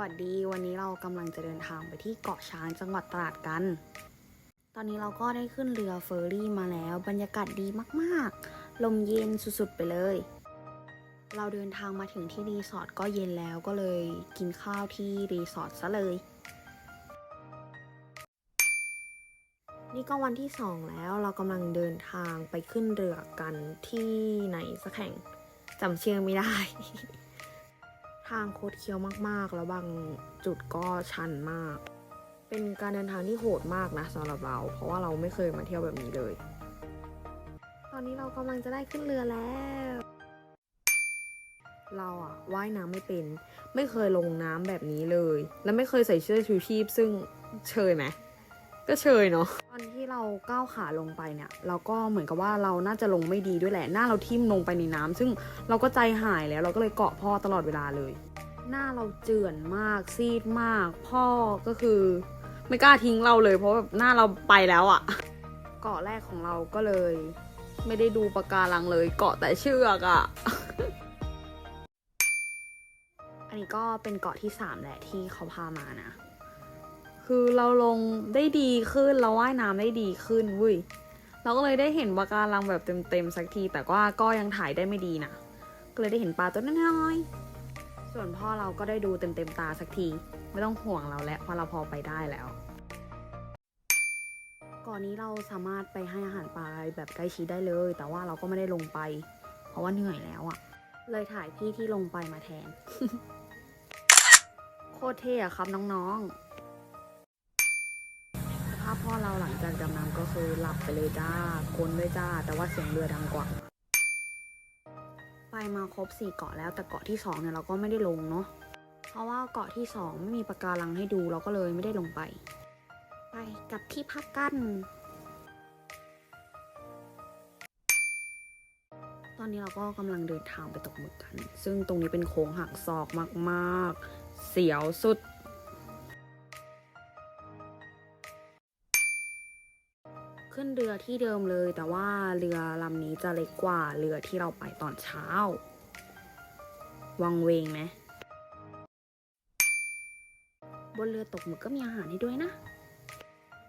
วัสดีวันนี้เรากำลังจะเดินทางไปที่เกาะช้างจังหวัดตราดกัน ตอนนี้เราก็ได้ขึ้นเรือเฟอร์รี่มาแล้ว บรรยากาศดีมากๆ ลมเย็นสุดๆไปเลย เราเดินทางมาถึงที่รีสอร์ทก็เย็นแล้วก็เลยกินข้าวที่รีสอร์ทซะเลย นี่ก็วันที่สองแล้วเรากำลังเดินทางไปขึ้นเรือกันที่ไหนสักแห่งจำเชื่อไม่ได้ ทางโคดเคี้ยวมากๆ แล้วบางจุดก็ชันมาก เป็นการเดินทางที่โหดมากนะสำหรับเรา เพราะว่าเราไม่เคยมาเที่ยวแบบนี้เลย ตอนนี้เรากำลังจะได้ขึ้นเรือแล้ว เราอะว่ายน้ำไม่เป็น ไม่เคยลงน้ำแบบนี้เลย และไม่เคยใส่เสื้อชูชีพ ซึ่งเชยไหมก็เชยเนาะ เราก้าวขาลงไปเนี่ยเราก็เหมือนกับว่าเราน่าจะลงไม่ดีด้วยแหละ หน้าเราทิ่มลงไปในน้ำซึ่งเราก็ใจหายแล้วเราก็เลยเกาะพ่อตลอดเวลาเลย หน้าเราเจือนมากซีดมาก พ่อก็คือไม่กล้าทิ้งเราเลย เพราะแบบหน้าเราไปแล้วอะเกาะแรกของเราก็เลย ไม่ได้ดูปะการังเลย เกาะแต่เชือกอะอันนี้ก็เป็นเกาะที่สามแหละที่เขาพามานะ คือเราลงได้ดีขึ้นเราว่ายน้ำได้ดีขึ้นเว้ยเราก็เลยได้เห็นปะการังแบบเต็มๆสักที แต่ว่าก็ยังถ่ายได้ไม่ดีนะก็เลยได้เห็นปลาตัวน้อยๆส่วนพ่อเราก็ได้ดูเต็มๆตาสักที ไม่ต้องห่วงเราแล้วเพราะเราพอไปได้แล้วก่อนนี้เราสามารถไปให้อาหารปลาแบบใกล้ชิดได้เลย แต่ว่าเราก็ไม่ได้ลงไป เพราะว่าเหนื่อยแล้วอะเลยถ่ายพี่ที่ลงไปมาแทน โคตรเท่อะครับน้องๆ พ่อเราหลังจากดำน้ำก็คือหลับไปเลยจ้ากลนเลยจ้า แต่ว่าเสียงเรือดังกว่า ไปมาครบสี่เกาะแล้วแต่เกาะที่สองเนี่ยเราก็ไม่ได้ลงเนาะเพราะว่าเกาะที่สองไม่มีปะการังให้ดูเราก็เลยไม่ได้ลงไป ไปกับที่พักกันตอนนี้เราก็กำลังเดินทางไปตกหมึกกัน ซึ่งตรงนี้เป็นโค้งหักศอกมาก ๆ เสียวสุด ขึ้นเรือที่เดิมเลย แต่ว่าเรือลำนี้จะเล็กกว่าเรือที่เราไปตอนเช้า วังเวงไหมบนเรือตกหมึกก็มีอาหารให้ด้วยนะ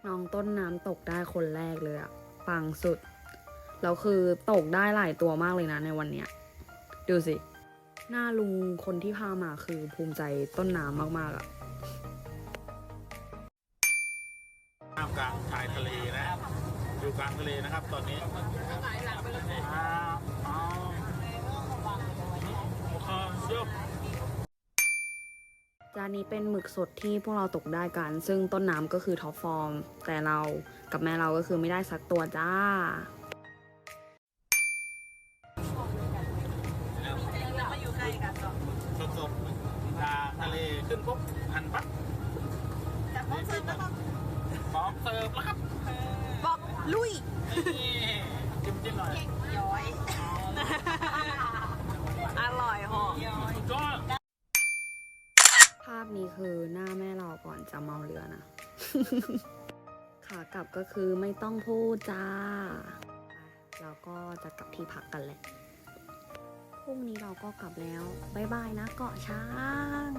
น้องต้นน้ำตกได้คนแรกเลยอะปังสุด แล้วคือตกได้หลายตัวมากเลยนะในวันเนี้ย ดูสิ หน้าลุงคนที่พามาคือภูมิใจต้นน้ำมากๆอะท่ามกลางชายทะเลนะ อยู่กลางทะเลนะครับ ตอนนี้อ้าวอ้าวโอเคยกจานนี้เป็นหมึกสดที่พวกเราตกได้กัน ซึ่งต้นน้ำก็คือท็อปฟอร์ม แต่เรากับแม่เราก็คือไม่ได้สักตัวจ้า สดสดๆจากทะเลขึ้นปุ๊บหันปั๊บพร้อมเสิร์ฟแล้วครับ ล้วครับบอกลุยนี่จิ้มจิ้มหน่อยย้อย อร่อยหอสุดยอดภาพนี้คือหน้าแม่เราก่อนจะเมาเรือนะขากลับก็คือไม่ต้องพูดจ้าเราก็จะกลับที่พักกันแหละพรุ่งนี้เราก็กลับแล้ว บ๊ายบายนะเกาะช้าง